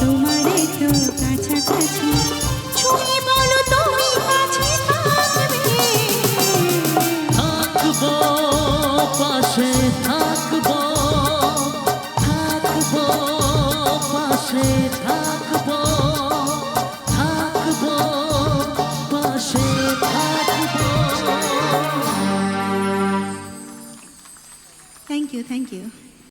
তোমার তো কাছাকাছি। Thank you.